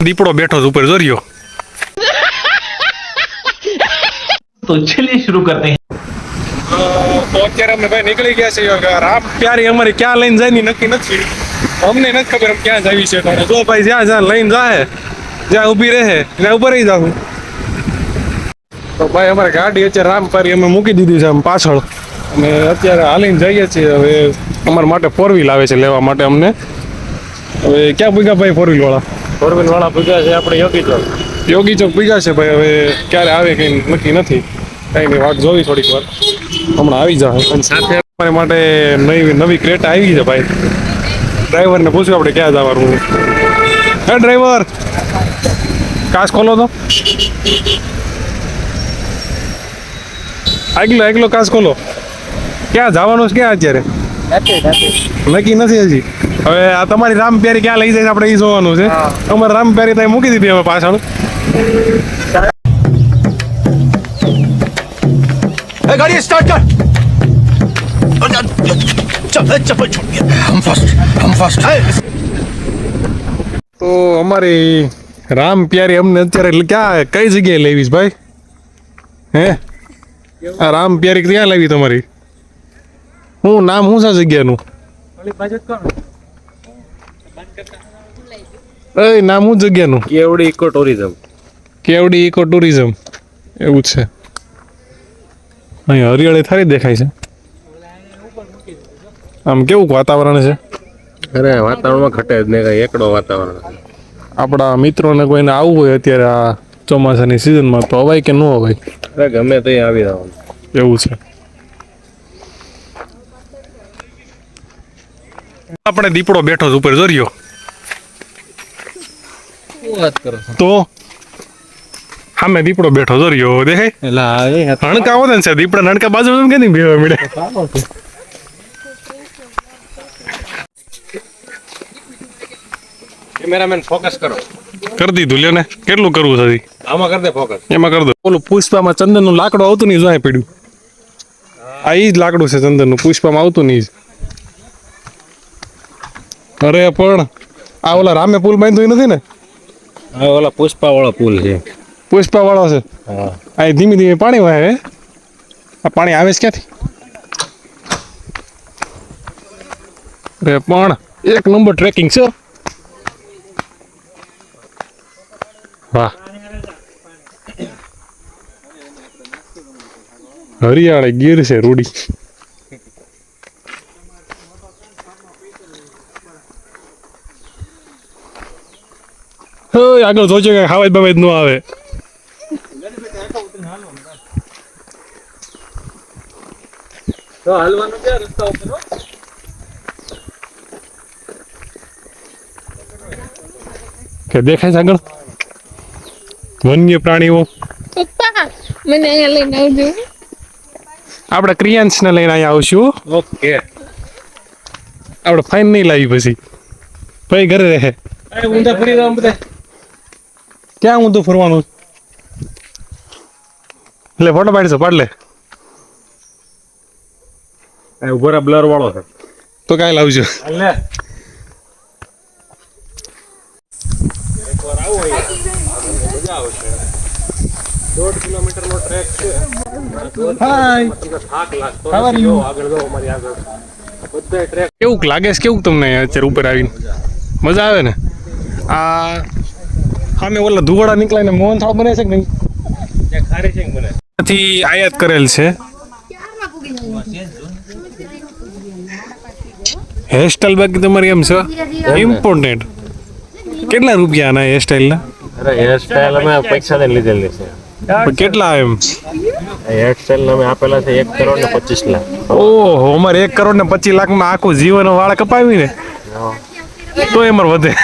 દીપડો બેઠો છે ઉપર જોરિયો तो चलिए शुरू करते हैं તો અત્યારે અમે ભાઈ નીકળી ગયા છીએ રામ પ્યારી અમારી ક્યાં લઈને જાય ની નક્કી નથી અમને નથી ખબર અમે ક્યાં જાવી છે પણ જો ભાઈ જ્યાં જ્યાં લઈને જાય જ્યાં ઊભી રહે ત્યાં ઉપર રહી જાવું તો ભાઈ અમારે ગાડી અત્યારે રામ પ્યારી અમે મૂકી દીધી છે આમ પાછળ અને અત્યારે હાલીને જઈએ છીએ. હવે અમારા માટે ફોર વ્હીલ આવે છે લેવા માટે અમને. હવે ક્યાં પૂગ્યા ભાઈ ફોર વ્હીલ વાળા? ફોર વ્હીલ વાળા પૂછ્યા છે આપણે યોગી ચોક યોગી ચોક પૂગ્યા છે ભાઈ. હવે ક્યારે આવે કઈ નક્કી નથી. કઈ નહીં વાટ જોવી થોડીક વાર. હમણાં આવી જાય અને સાથે અમારી માટે નવી નવી ક્રેટા આવી છે ભાઈ. ડ્રાઈવરને પૂછ્યું આપણે ક્યાં જવાનું હે ડ્રાઈવર! કાચ ખોલો તો. આગલો આગલો કાચ ખોલો. ક્યાં જવાનું છે ક્યાં અત્યારે? નક્કી નથી હજી. હવે આ તમારી રામ પ્યારી ક્યાં લઈ જાય આપણે એ જોવાનું છે. અમારે રામ પ્યારી ત્યાં મૂકી દીધી હવે પાછળ. ગાડી સ્ટાર્ટ કર. તો અમારી રામ પ્યારી અમને અત્યારે ક્યાં કઈ જગ્યાએ લેવી ભાઈ? હે? આ રામ પ્યારી ક્યાં લેવી તમારી? હું નામ શું છે જગ્યાનું? એ નામ શું જગ્યાનું? Kevadi eco tourism Kevadi eco tourism એવું છે. અહીં હરિયાળી થારી દેખાય છે. આમ કેવું વાતાવરણ છે? અરે વાતાવરણમાં ઘટે જ નહીં કઈ એકડો વાતાવરણ આપણા મિત્રોને કોઈને આવવું હોય અત્યારે આ ચોમાસાની સિઝનમાં તો અવાય કે ન અવાય? અરે ગમે તે આવી જવાનું. એવું છે. આપણે દીપડો બેઠો છે ઉપર જોરિયો વાત કરો તો સામે દીપડો બેઠો જોરિયો દેખાય? એટલે હણકા ને છે દીપડા હણકા બાજુ કે નહીં બેવા મળે. કેમેરામેન ફોકસ કરો. કરી દીધું લ્યો ને. કેટલું કરવું છે આમાં કરી દે ફોકસ. એમાં કરી દો. ઓલું પુષ્પામાં ચંદનનું લાકડું આવતું નહીં જોઈ પડ્યું. આ ઈ જ લાકડું છે ચંદનનું પુષ્પામાં આવતું નહીં જ. અરે પણ આ ઓલા રામે પુલ બાંધ્યું નથી ને? હા ઓલા પુષ્પા વાળો પુલ છે. પુષ્પા વાળો છે? હા. આ ધીમે ધીમે પાણી વહે આ પાણી આવે છે ક્યાંથી? અરે પણ એક નંબર ટ્રેકિંગ છે. વાહ. હરિયાળે ગીર છે રૂડી. આગળ જોજો કે ખાવાજ બાવાજ નો આવે. તો હાલવાનું ક્યાં રસ્તા ઉપર કે દેખાય છે આગળ? વન્ય પ્રાણીઓ. પપ્પા મને અહીંયા લઈને આવજો. આપણે ક્રિયાંશને લઈને અહીંયા આવશું ઓકે. આપણે ફાઇન નહીં લાવી પછી. ભાઈ ઘરે રહે. ઊંધા ફરી જવાનું બધા. ક્યાં હું તું ફરવાનું? એટલે ફોટો પાડીશો પાડ લે. ઊભો બ્લર વાળો છે. તો કાંઈ લાવજો. લે દોઢ કિલોમીટર નો ટ્રેક છે. કેવું લાગે છે કેવું તમને અત્યારે ઉપર આવીને? મજા આવે ને? આ સામે ઓલા ધુવાડા નીકળે ને મોહન થાળ બને છે કે નહીં? ખારી છે મને ત્યાંથી આયાત કરેલ છે. હેરસ્ટાઈલ બાકી તમારી એમ છે? ઇમ્પોર્ટન્ટ કેટલા રૂપિયા આના હેરસ્ટાઈલના અરે હેરસ્ટાઈલ અમે પૈસા દઈને લીધેલી છે. કેટલા એમ? હેરસ્ટાઈલ અમે આપેલા છે એક કરોડ ને પચીસ લાખ. ઓહો અમારે એક કરોડ ને પચીસ લાખમાં આખું જીવન વાળ કપાવીને તો એમાં વધે.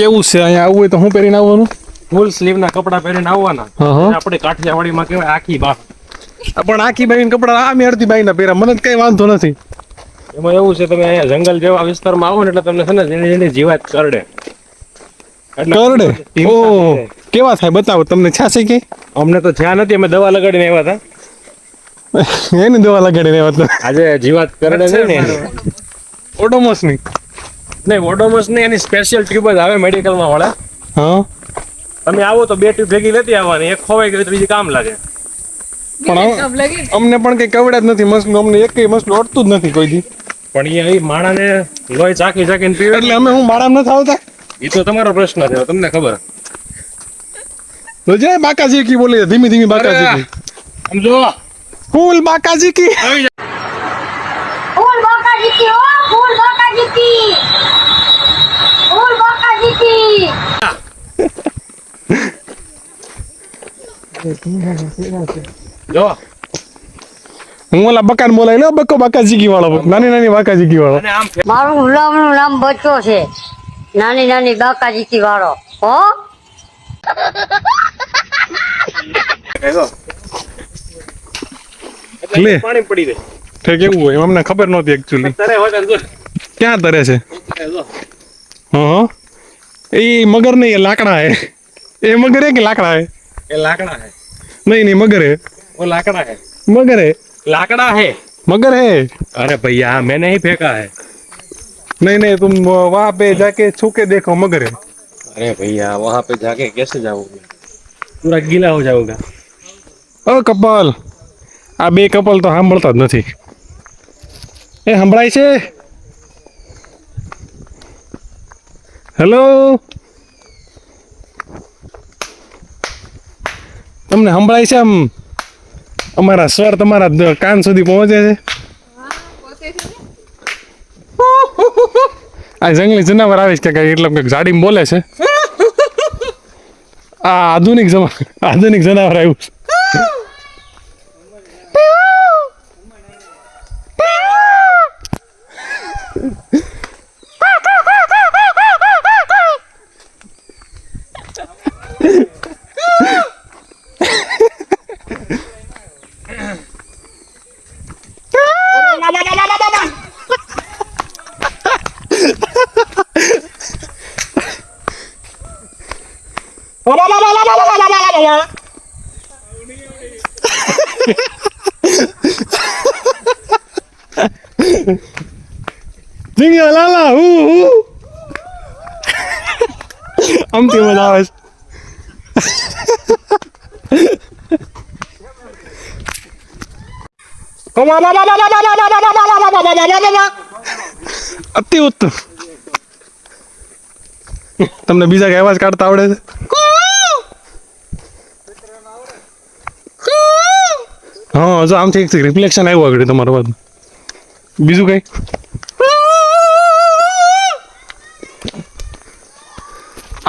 કેવું છે અહીંયા આવવું હોય તો શું પહેરીને આવવાનું? ફૂલ સ્લીવ ના કપડા પહેરીને આવવાના. આપણે કાઠિયાવાડીમાં કહેવાય આખી બા પણ આખી બાઈ કપડા આ મેળતી બાઈ ના પહેરા મને કઈ વાંધો નથી. એમાં એવું છે તમે અહીંયા જંગલ જેવા વિસ્તારમાં આવો ને એટલે તમને છે ને જેને જેને જીવાત કરડે. કરડે? ઓ કેવા થાય? બતાવો તમને છે કે? અમને તો જ્યાં નથી અમે દવા લગાડીને આવ્યા હતા. એની દવા લગાડીને આવ્યા હતા. આજે જીવાત કરડે છે ને. ઓડોમોસની. નહીં ઓડોમસ ને એની સ્પેશિયલ ટ્યુબ જ આવે મેડિકલમાં વાળા. હા? તમે આવો તો બે ટ્યુબ ભેગી લેતી આવવાની એક ખોવાઈ ગઈ તો બીજી કામ લાગે. પણ અમને પણ કઈ કવડ્યા જ નથી મસ્ત અમને એક મસ્ત ઓડતું જ નથી કોઈ દી. પણ એ અહીં માણાને લોહી ચાકી ચાકીને પીવે. એટલે અમે હું માળા નથી આવતા? એ તો તમારો પ્રશ્ન છે તમને ખબર. જય બાકાજી કી બોલી ધીમી ધીમે બાકાજી કી. સમજો. ફૂલ બાકાજી કી. ફૂલ બાકાજી કી ઓ ફૂલ બાકાજી કી. જો. હું ઓલા બકાન બોલાવી લે બકો બાકાજી કી વાળો નાની નાની બાકાજી કી વાળો મારું ગુલામનું નામ બચ્ચો છે. નાની નાની બાકા જીતી વાળો હો લે. પાણી પડી જાય તે કેવું હોય? અમને ખબર નહોતી એકચ્યુઅલી તારે હોય જો. ક્યાં તરે છે? જો. હા એ મગર નહીં લાકડા હે. એ મગર હે કે લાકડા હે? એ લાકડા હે. નહીં નહીં મગર હે वो लाकड़ा है मगर है लाकड़ा है मगर है अरे भैया मैंने ही फेंका है नहीं नहीं तुम वहां पे जाके छू के देखो मगर है अरे भैया वहां पे जाके कैसे जाऊंगा पूरा गीला हो जाऊंगा ઓ કપલ આ બે કપલ તો સાંભળતા જ નથી એ સંભળાય છે હેલો તમને સંભળાય છે આમ? અમારા સ્વર તમારા કાન સુધી પહોંચે છે. આ જંગલી જનાવર આવે છે કે એટલે કંઈક જાડીમાં બોલે છે. આ આધુનિક જમા આધુનિક જનાવર આવ્યું છે. ઝીંગા લાલા હું હું આમથી મજા આવે છે અતિ ઉત્તમ તમને બીજા કઈ અવાજ કાઢતા આવડે છે હા જો આમથી રિફ્લેક્શન આવ્યું આગળ તમારા વાત. બીજું કઈ?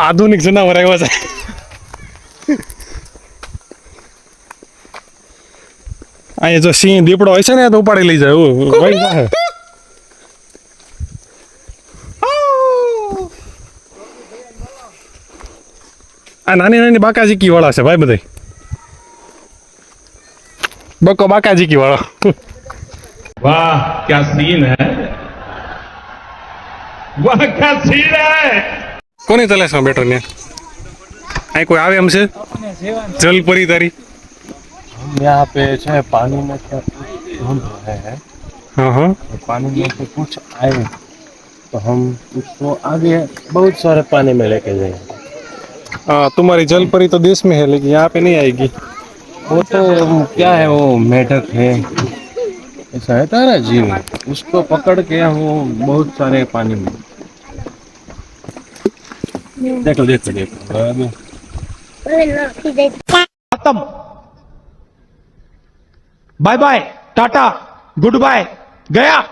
આધુનિક જનાવર આવ્યા છે. અહીંયા જો સિંહ દીપડો હોય છે ને તો ઉપાડી લઈ જાય. એવું આ નાની નાની બાકાજી કી વાળા છે ભાઈ બધા બકો બાકાજી કી વાળા वाह क्या सीन है वाह क्या सीन है કોની તલાશમાં બેઠો ને અહીં કોઈ આવે એમ છે જલપરી તારી यहाँ पे जो है पानी में क्या कुछ ढूंढ रहे हैं हाँ हाँ और पानी में से कुछ आए तो हम उसको आगे बहुत सारे पानी में लेके जाएंगे हाँ तुम्हारी जलपरी तो देश में है लेकिन यहाँ पे नहीं आएगी वो तो क्या है, वो मेढक है। ऐसा है तारा जीव। उसको पकड़ के वो बहुत सारे पानी में। देखो देखो देखो खत्म। Bye bye, tata, good bye, गया।